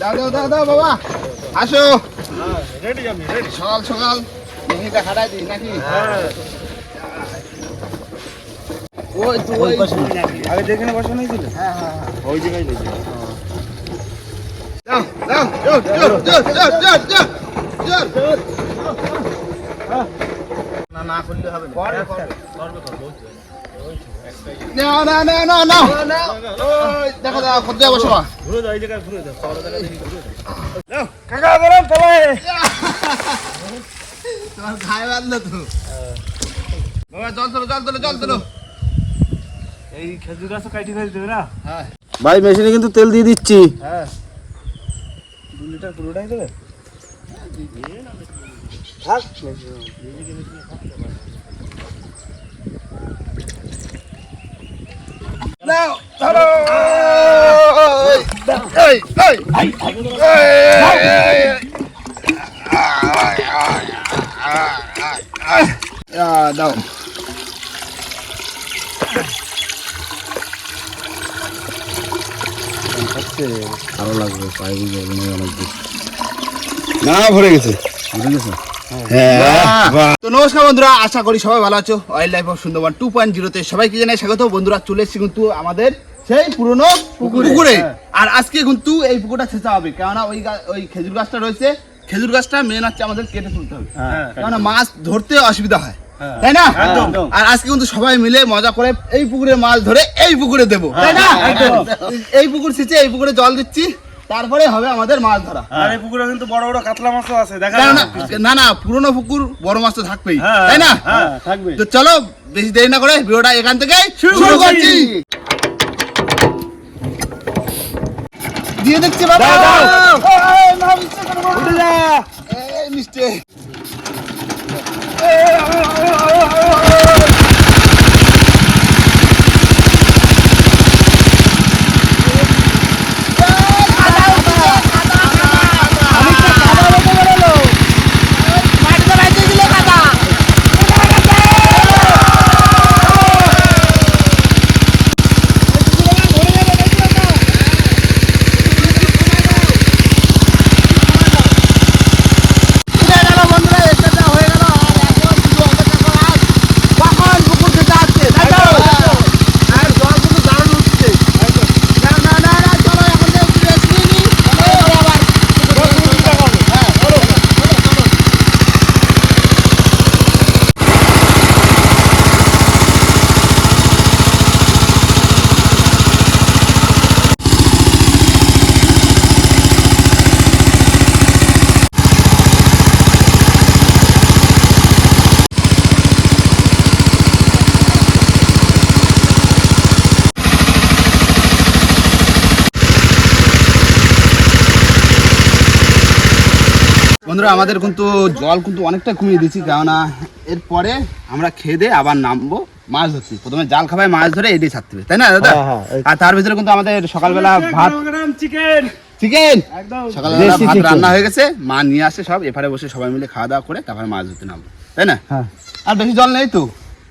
দাও দাও বাবা। আসো। রেডি আমি রেডি সকাল সকাল। মেহিটা খাটাই দিস নাকি? ওই তো ওই আগে যেখানে বসা নাই ছিল? হ্যাঁ হ্যাঁ হ্যাঁ। ওই জায়গায় দেখি দাও দাও জোর জোর জোর জোর জোর জোর জোর না না করলে হবে পরে করবে। নাও নাও নাও নাও নাও ওই দেখো দাও কত যাব সবা ঘুরে দাও এই জায়গায় ঘুরে দাও সবার জায়গা দেখি ঘুরে দাও। কাকা গরম তলায় তোমার গায়ে বাঁধলো তো। বাবা জল তোলো জল তোলো জল তোলো। এই খেজুর গাছ কাটি ফেল দেবে না? হ্যাঁ। ভাই মেশিনে কিন্তু তেল দিয়ে দিচ্ছি। হ্যাঁ। দু লিটার পুরোটাই দেবে? থাক। এই এই দাও আরও লাগবে অনেক না ভরে গেছে। হ্যাঁ তো নমস্কার বন্ধুরা আশা করি সবাই ভালো আছো। Wild life of Sundarban two point জিরোতে সবাইকে জানাই স্বাগত। বন্ধুরা চলে এসেছি কিন্তু আমাদের সেই পুরনো পুকুরে। আর আজকে কিন্তু এই পুকুরটা ছেঁচা হবে কেননা ওই ওই খেজুর গাছটা রয়েছে। খেজুর গাছটা মেন হচ্ছে আমাদের কেটে তুলতে হবে। হ্যাঁ কেননা মাছ ধরতে অসুবিধা হয়। হ্যাঁ। তাই না? আর আজকে কিন্তু সবাই মিলে মজা করে এই পুকুরে মাছ ধরে এই পুকুরে দেবো। তাই না? এই পুকুর ছেঁচে এই পুকুরে জল দিচ্ছি তারপরে হবে আমাদের মাছ ধরা। আর এই পুকুরে কিন্তু বড় বড় কাতলা মাছও আছে দেখা না না পুরনো পুকুর বড় মাছ তো থাকবেই। হ্যাঁ, তাই না? হ্যাঁ থাকবে তো চলো বেশি দেরি না করে ভিডিওটা এখান থেকে শুরু করছি। করছি দিয়ে দেখছি বাবা দাও, দাও। এই, না, মিথ্যে কথা বলব উঠে না। যা এই, মিষ্টি। উঠে গেল বন্ধুরা, এসেটা হয়ে গেল। আর এখন শুধু অপেক্ষা করা। কখন পুকুর থেকে আসছে, তাই তো? আর জল কিন্তু দারুণ উঠছে। না, না, না, না, চলো এখন থেকে একটু rest নিয়ে নিই। তারপরে আবার হ্যাঁ, চলো, চলো, চলো। বন্ধুরা আমাদের কিন্তু জল কিন্তু অনেকটা কমিয়ে দিচ্ছি কেননা এরপরে আমরা খেয়ে দিয়ে আবার নামবো মাছ ধরছি প্রথমে জাল খাবায় মাছ ধরে এটাই ছাড়তে হবে তাই না দাদা? হ্যাঁ, হ্যাঁ, আর তার ভিতরে কিন্তু আমাদের সকালবেলা ভাত চিকেন। চিকেন! সকালবেলা ভাত রান্না হয়ে গেছে মা নিয়ে আসে সব এপারে বসে সবাই মিলে খাওয়া দাওয়া করে তারপরে মাছ ধরতে নামবো তাই না? হ্যাঁ। আর বেশি জল নেই তো?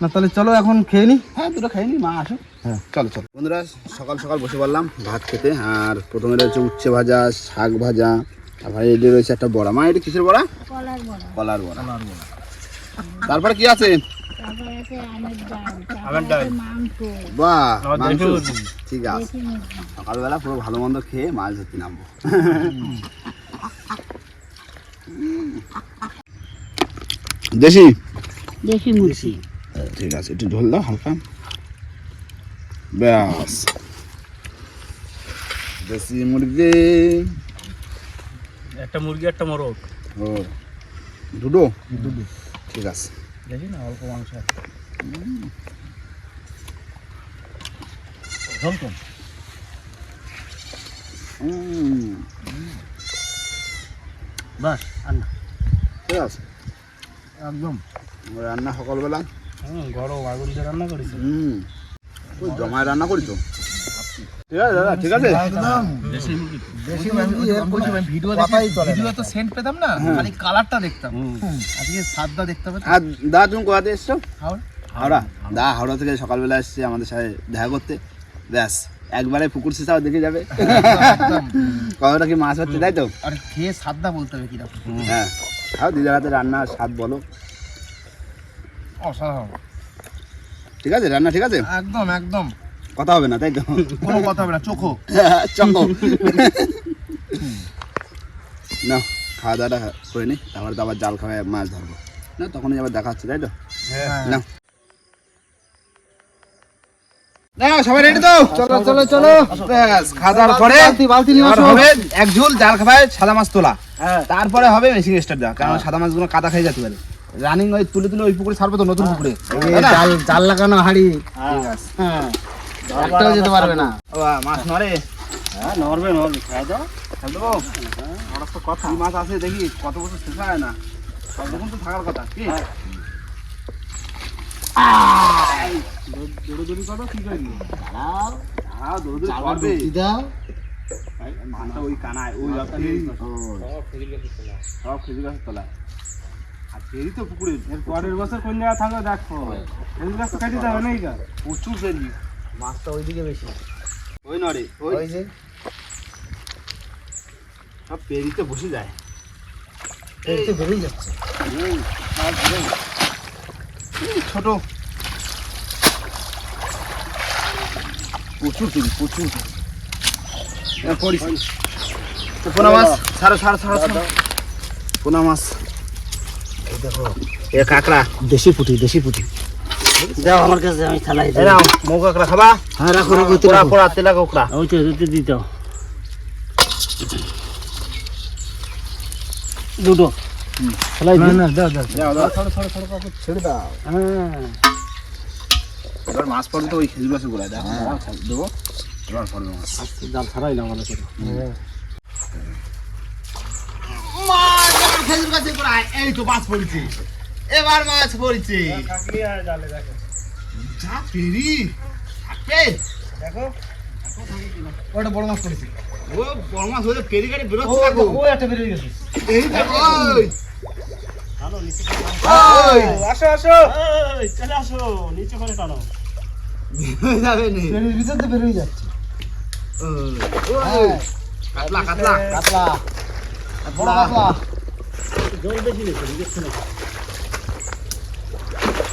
না তাহলে চলো এখন খেয়ে নি। হ্যাঁ দুটো খাইনি মা আসো হ্যাঁ। চলো চলো। বন্ধুরা সকাল সকাল বসে পড়লাম ভাত খেতে আর প্রথমে রয়েছে উচ্ছে ভাজা শাক ভাজা তারপরে এটি রয়েছে একটা বড়া। মা এটা কিসের বড়া? কলার বড়া। কলার বড়া। তারপরে কি আছে? বাহ। ঠিক আছে। সকালবেলা পুরো ভালো মন্দ খেয়ে মাছ ধরতে নামবো। দেশি? দেশি মুরগি। ঠিক আছে একটু ঝোল দাও হালকা। ব্যাস। দেশি মুরগি। একটা মুরগি একটা মোরগ। ও দুটো? ঠিক আছে। দেখি না অল্প মাংস আছে। ঝোল কম। উম, বাস আর ঠিক আছে। একদম। রান্না সকালবেলা? হুম গরম আগুন দিয়ে রান্না করেছি। জমায় রান্না করি তো? ঠিক আছে দাদা ঠিক আছে? ভিডিও তো সেন্ট পেতাম না খালি কালারটা দেখতাম। সাদটা দেখতে হবে দাদা তুমি এসছো? হাওড়া। হাওড়া। দা হাওড়া থেকে সকালবেলা এসছে আমাদের সাথে দেখা করতে। ব্যাস একবারে পুকুর সিসাও দেখে যাবে। কতটা কি মাছ হচ্ছে তাই তো? আর খেয়ে সাদা বলতে হবে কীরকম হ্যাঁ। দিদার হাতে রান্না স্বাদ বলো। অসাধারণ। ঠিক আছে রান্না ঠিক আছে? একদম একদম। কথা হবে না তাই তো? কোনো কথা হবে না চোখো চকো না খাওয়া দাওয়াটা করে নি তারপরে তো আবার জাল খাওয়ায় মাছ ধরবো। না তখনই আবার দেখা হচ্ছে তাই তো? হ্যাঁ। না না সবাই রেডি তো? চলো চলো চলো ব্যাস পরে বালতি বালতি নিয়ে এবার আসো। হবে এক ঝোল জাল খাওয়ায় সাদা মাছ তোলা। তারপরে হবে দেওয়া কারণ সাদা মাছগুলো কাদা খেয়ে যেতে পারে। রানিং ওই তুলে তুলে ওই পুকুরে ছাড়বো তো নতুন পুকুরে। জাল জাল লাগানো হাড়ি। ঠিক আছে। হ্যাঁ। একটাও যেতে পারবে না। মাছ নড়ে? হ্যাঁ নড়বে নড়বে খাই দাও। খেল দেবো আমার তো কথা। মাছ আছে দেখি কত বছর শেষ হয় না। সব রকম তো থাকার কথা কি? দৌড়দৌড়ি করো কি করবি? হ্যাঁ দৌড়দৌড়ি করবে। দাও। মাছটা ওই কানায় ওই সব খেজুর গাছের তলায়। আর ফেরি তো পুকুরে এর পরের বছর কোন জায়গায় থাকো দেখো। খেজুর গাছ তো কাটি যাবে গা প্রচুর ফেরি মাছটা ওইদিকে বেশি। ওই নড়ে ওই। যে। সব পেরিতে বসে যায়। এই তো বেরিয়ে যাচ্ছে। ছোট। প্রচুর পেরি প্রচুর পড়িস। পোনা মাছ ছাড়ো ছাড়ো ছাড়ো ছাড়ো। পোনা মাছ। এই দেখো। এ কাঁকড়া দেশি পুঁটি দেশি পুঁটি। দাও আমার কাছে আমি থালাই এই নাও মৌ কাঁকড়া খাবা? হ্যাঁ রাখো রাখো পোড়া পোড়া তেলা কাঁকড়া। ওই তো দুটো দিত দুটো। থালাই না না দাও দাও দাও। দাও ছাড়ো ছাড়ো ছাড়ো কাকু ছেড়ে দাও। হ্যাঁ। এবার মাছ পড়বে তো ওই খেজুর গাছে গোড়ায় দেখো দাও, দেবো। এবার পড়বে মাছ জাল ছাড়াই না আমার কাছে খেজুর গাছে গোড়ায় এই তো মাছ পড়েছে। এবার মাছ পড়েছে। যা পেরি। দেখো। ওটা বড় মাছ পড়েছে? ও বড় মাছ হলে পেরি গাড়ি বেরোচ্ছে দেখো। ও একটা বেরিয়ে গেছে। এই দেখো ওই টানো নিচে ওই আসো আসো। এই, চলে আসো নিচে করে টানো। যাবে নি। ভিতর তো বেরিয়ে যাচ্ছে। ওই। কাতলা কাতলা। কাতলা। বড় কাতলা। জল বেশি নিচে দেখছ না বড় বড় বড় বড় ধর ধর এই তো এই তো এই তো হ্যাঁ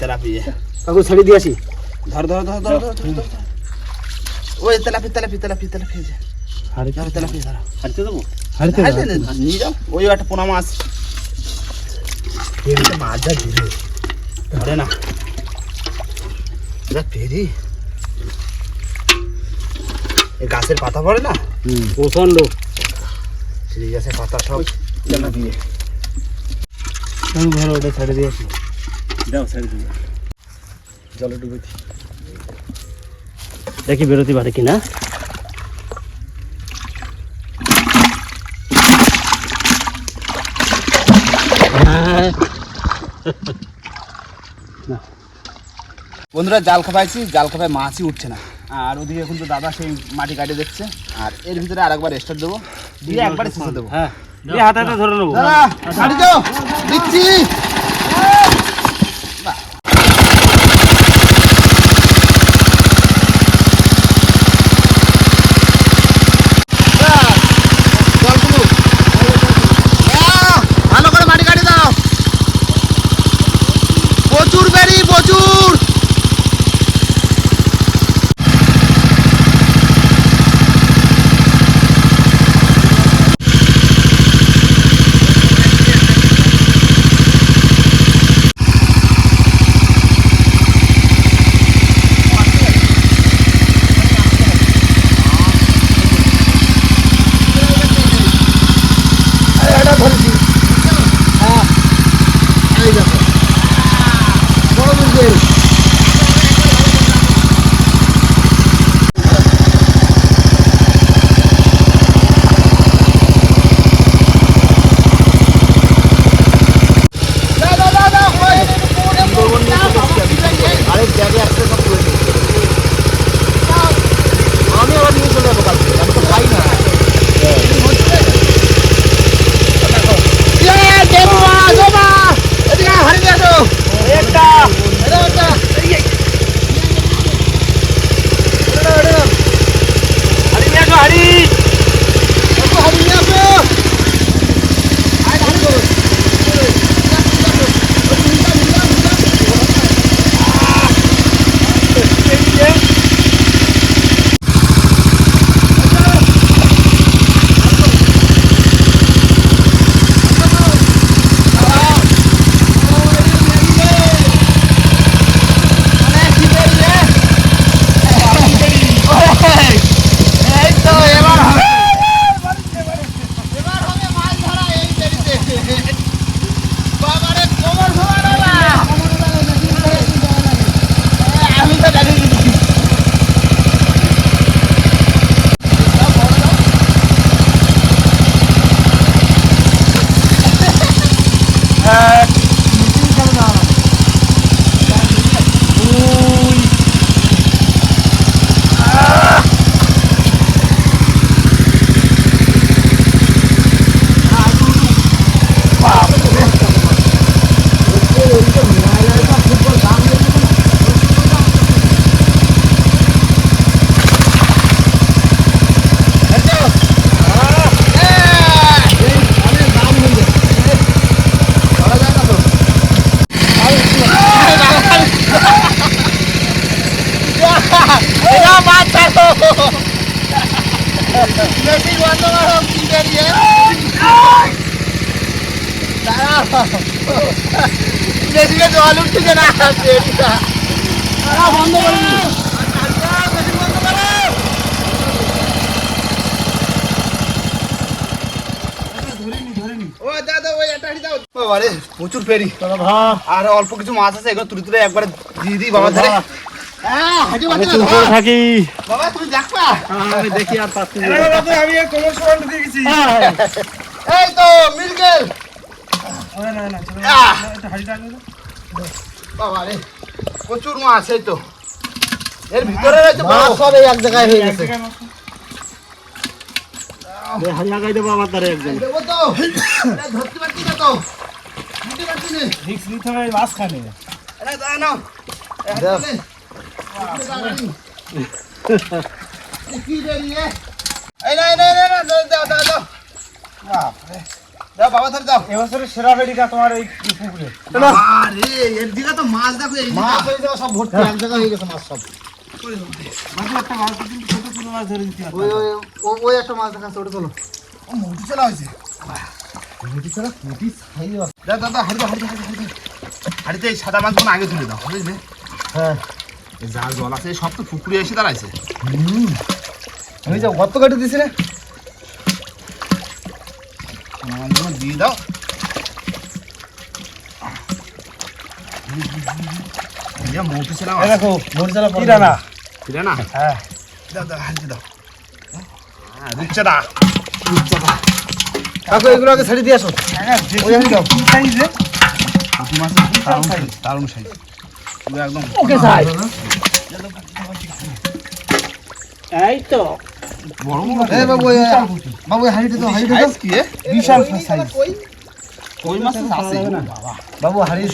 তেলাপি। কাকু ছেড়ে দিয়ে আসি। ধর ধর ধর ধর ধর, ধর, ধর। ওই তেলাপি তেলাপি তেলাপি তেলাপি। ধরো, ধরো। দেবো? হারিতে নিয়ে যাও। ওই একটা পোনা মাছ। মাছ যা ধরে না। পেরি গাছের পাতা পড়ে না? প্রচণ্ড সেই গাছের পাতা সব আমি ঘরে ওটা ছেড়ে দিয়ে আসি। দাও ছেড়ে দিও জলে ডুবে দিই দেখি বেরোতে পারে কিনা। বন্ধুরা জাল খাপাইছি জাল খাপায় মাছই উঠছে না। আর ওদিকে এখন তো দাদা সেই মাটি কাটে দেখছে। আর এর ভিতরে আর একবার স্টার্ট দেবো। দিয়ে একবারে শেষে দেবো। হ্যাঁ। হাতে হাতে ধরে নেব। যাও দিচ্ছি। বন্ধ করো বেশি বন্ধ করো ও দাদা ওই একটা হাঁড়ি দাও বাবা রে প্রচুর পেরি আর অল্প কিছু মাছ আছে এগুলো তুলে তুলে একবারে দিয়ে দিই বাবা ধরে। হ্যাঁ হাঁটি মাছ আছে, বাবা। থাকি। বাবা তুমি দেখবা? আমি দেখি আর পাচ্ছি না। আমি কোমর সমান দিয়ে গেছি। এই তো মির্গেল আহ! বাবা রে প্রচুর মাছ আছে তো। এর ভিতরে রয়েছে মাছ সব এই এক জায়গায় হয়ে গেছে। হাল লাগাই দেবো আমার তারে একজন। দেবো তো। ধরতে পারছি না তো। ধরতে পারছি না। রিক্স নিতে হবে মাছ খানে এটা দাও নাও এই হাতে দাও। নে। এটা দাও নাও। এ কি বেরিয়ে এই না এই না এই না, এই না দাও দাও দাও দাও বাপরে। দাও বাবা ধরে দাও এবছরের সেরা বেডিটা তোমার এই পুকুরে। আরে এর দিকে তো মাছ দেখো এই মাছ হয়ে যাওয়া সব ভর্তি এক জায়গায় হয়ে গেছে মাছ সব। একটা মাছ কিন্তু ছোট ছোট মাছ ধরে দিতে ওই ওই ওই একটা মাছ দেখা ছোট চলো। ও মুটি চলা হয়েছে? মুটি মুটি ছাই হাড়ি হাড়ি হাড়ি হাড়িতে এই সাদা মাছগুলো আগে তুলে দাও বুঝলে? হ্যাঁ। যা জল আছে সব তো পুকুরে এসে দাঁড়াইছে। আমি যে গর্ত কাটে দিছি রে মাছগুলো দিয়ে দাও এই দেখো মুটি ছাড়া কি দানা ছিল না হ্যাঁ দাও দাও হাড়ি দাও হ্যাঁ রুচ্ছে দা কাকু এগুলো আগে ছেড়ে দিয়ে আসো সাইজে দারুণ সাইজ পুরো একদম ওকে সাই এই তো বাবু বাবু এই হাড়িটা তো হাড়িটা দাও। সাইজ কি এ? বিশাল সাইজ কই? মাছ আছে বাবু। হাড়ি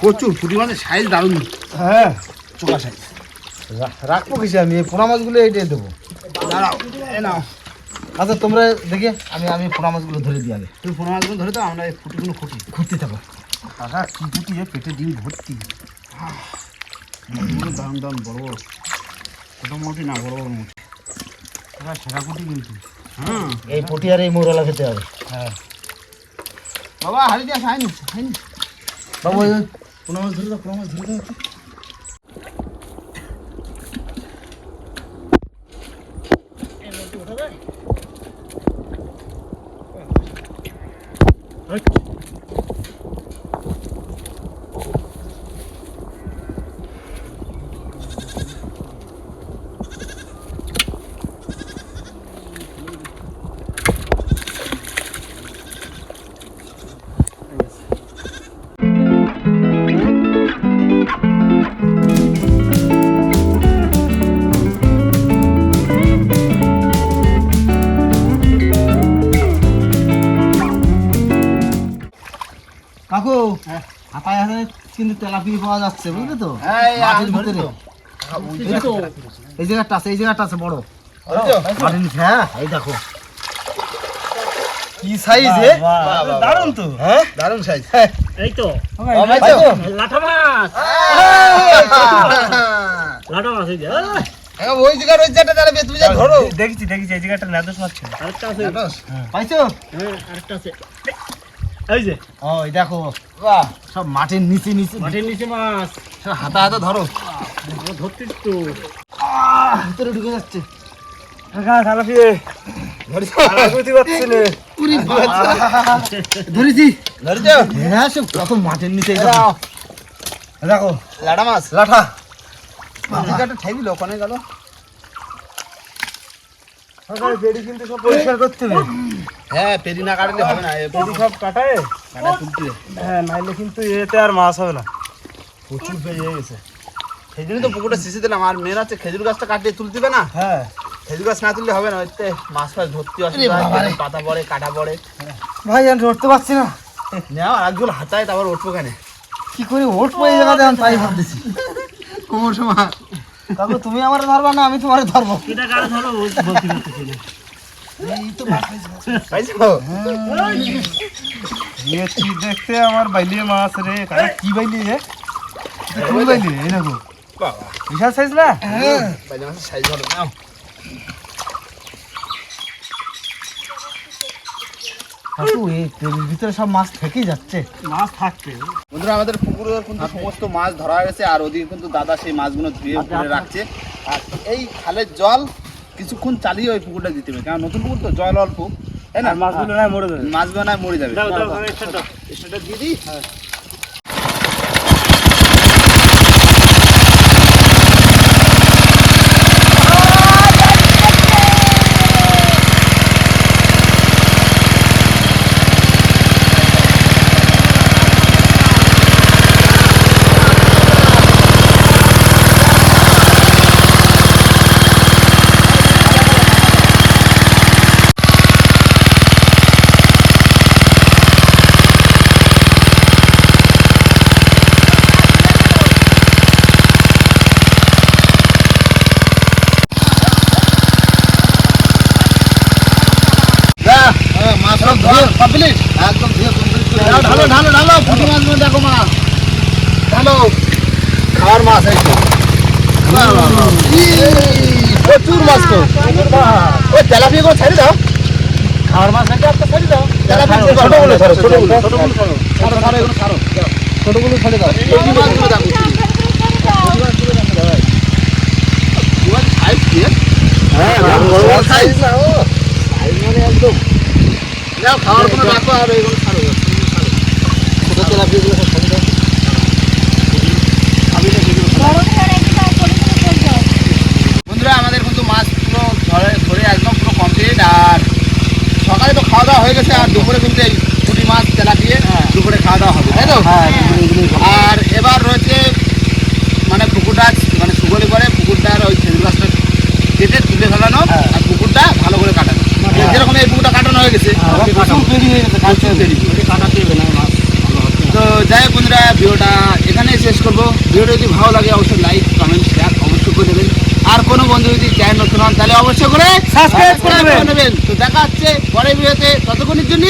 প্রচুর পুঁটি সাইজ দারুণ। হ্যাঁ। চোখা সাইজ রাখব কিছু আমি? এই পোনা মাছগুলো এইটাই দেবো। দাঁড়াও এ নাও। আচ্ছা তোমরা দেখে আমি আমি পোনা মাছগুলো ধরে দিই আগে। তুমি পোনা মাছগুলো ধরে দাও আমরা এই ফুটিগুলো খুঁটি। ঘুরতে থাকো। কাকা কি ফুটি পেটে ডিম ভর্তি? দাম দারুণ বড় বড়। ছোটো মোটি না বড় বড় মোটি। কাকা সেরা ফুটি কিন্তু। হ্যাঁ এই পুটি আর এই মোরলা খেতে হবে। হ্যাঁ। বাবা হাড়ি দিয়া খাইনি খাইনি বাবা কোনো মাছ ধরে দাও কোনো মাছ ধরে দাও। কিন্তু তেলাপি পাওয়া যাচ্ছে বুঝলে তো? এই মাটির ভিতরে। এই জায়গাটা আছে এই জায়গাটা আছে বড়। ধরেছো? মাটির নিচে হ্যাঁ এই দেখো। কি সাইজ হে দারুণ তো। হ্যাঁ? দারুণ সাইজ এই তো। লাঠা মাছ। লাঠা মাছ এই যে। হ্যাঁ, ওই জায়গা ওই জায়গাটা দাঁড়াবে তুমি যা ধরো। দেখছি দেখছি এই জায়গাটা নাদুস মাছ। ছিল আরেকটা আছে। পাইছো? হ্যাঁ আরেকটা আছে। এই যে। ও এই দেখো। বাহ। সব মাটির নিচে নিচে। মাটির নিচে মাছ। সব হাতা হাতা ধরো। ধরতিস তো। ভিতরে ঢুকে যাচ্ছে। ধরেছি। হ্যাঁ সব কত মাটির নিচে। দেখো। এই মাছ। লাঠা। জায়গাটা ঠাই ওখানে গেল। সকালে বেড়ি কিন্তু সব পরিষ্কার করতে হবে। হ্যাঁ পেরি না কাটলে হবে না বেড়ি সব কাটায়? কাটা তুলতে। হ্যাঁ নাইলে কিন্তু এতে আর মাছ হবে না। প্রচুর পেয়ে গেছে। সেই জন্য তো পুকুরটা শিশে দিলাম। আর হচ্ছে খেজুর গাছটা কাটিয়ে তুলতে না? হ্যাঁ। খেজুর গাছ না তুললে হবে না ওইতে মাছ ফাছ ধরতে অসুবিধা পাতা পড়ে কাটা পড়ে। ভাই আমি ধরতে পারছি না। নেওয়া একজন হাতায় তারপর উঠবো কেন কি করে উঠবো এই জায়গাতে? আমি তাই ভাবতেছি। কোমর সময় কাকু তুমি আমার ধরবা না আমি তোমার ধরবো। এটা কারও ধরো বলতে দেখতে আমার মাছ রে কি এই দেখো বিশাল সাইজ না ভিতরে সব মাছ থেকেই যাচ্ছে মাছ থাকছে বন্ধুরা, আমাদের কিন্তু সমস্ত মাছ ধরা গেছে আর ওদিকে কিন্তু দাদা সেই মাছগুলো ধুয়ে রাখছে। আর এই খালের জল কিছুক্ষণ চালিয়ে ওই পুকুরটা দিতে হবে। কারণ নতুন পুকুর তো জল অল্প তাই না? মাছগুলো মরে যাবে। মাছগুলো না মরে যাবে। দিয়ে দিই যা মাছ সব ধোয়া কমপ্লিট একদম ধুয়ে কমপ্লিট করে দাও, ঢালো ঢালো ঢালো পুঁটি মাছগুলো দেখো মা ঢালো খাওয়ার মাছ এই বাহ। এই, প্রচুর মাছ তো। ওই তেলাপিয়া গুলো ছেড়ে দাও। খাওয়ার মাছ নাকি আপনার ছেড়ে দাও। তেলাপিয়া ছোটগুলো ছাড়ো ছোটগুলো। ছোটগুলো ছাড়ো ছাড়ো ছাড়ো এগুলো ছাড়ো ছোটগুলো ছেড়ে দাও। পুঁটি মাছগুলো দেখো হ্যাঁ সাইজ না ও সাইজ মানে একদম। খাওয়ার কোনো রাখো আর এগুলো ছাড়ো ছোট তেলাপিয়াগুলো সব ছেড়ে দাও আমি না সেগুলো গরম করে দিবা করে করে করছ বন্ধুরা আমাদের কিন্তু মাছ পুরো ধরে ধরে একদম পুরো কমপ্লিট আর সকালে তো খাওয়া দাওয়া হয়ে গেছে আর দুপুরে কিন্তু এই পুঁটি মাছ তেলা দিয়ে দুপুরে খাওয়া দাওয়া হবে তাই তো? আর এবার রয়েছে মানে পুকুরটা মানে সুগলি করে পুকুরটার ওই খেজুর গাছটা কেটে তুলে ফেলানো আর পুকুরটা ভালো করে কাটানো। যেরকম এই পুকুরটা কাটানো হয়ে গেছে হয়ে তো যাই হোক বন্ধুরা ভিডিওটা এখানেই শেষ করব। ভিডিওটা যদি ভালো লাগে অবশ্যই লাইক কমেন্ট শেয়ার অবশ্যই করে দেবেন। আর কোনো বন্ধু যদি চ্যানেল নতুন হন তাহলে অবশ্যই করে সাবস্ক্রাইব করে নেবেন। তো দেখা হচ্ছে পরের ভিডিওতে। ততক্ষণের জন্য।